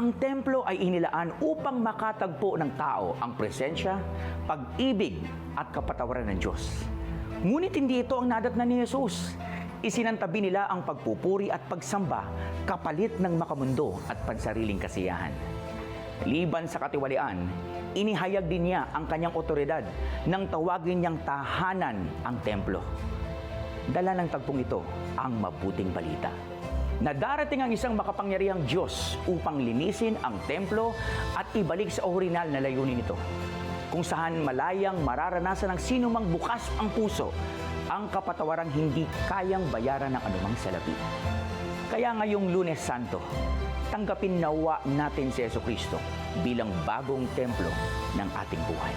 Ang templo ay inilaan upang makatagpo ng tao ang presensya, pag-ibig at kapatawaran ng Diyos. Ngunit hindi ito ang nadatnan ni Jesus. Isinantabi nila ang pagpupuri at pagsamba kapalit ng makamundo at pansariling kasiyahan. Liban sa katiwalian, inihayag din niya ang kanyang otoridad nang tawagin niyang tahanan ang templo. Dala ng tagpong ito ang mabuting balita na darating ang isang makapangyarihang Diyos upang linisin ang templo at ibalik sa orihinal na layunin nito. Kung saan malayang mararanasan ng sinumang bukas ang puso ang kapatawarang hindi kayang bayaran ng anumang salapi. Kaya ngayong Lunes Santo, tanggapin nawa natin si Yeso Kristo bilang bagong templo ng ating buhay.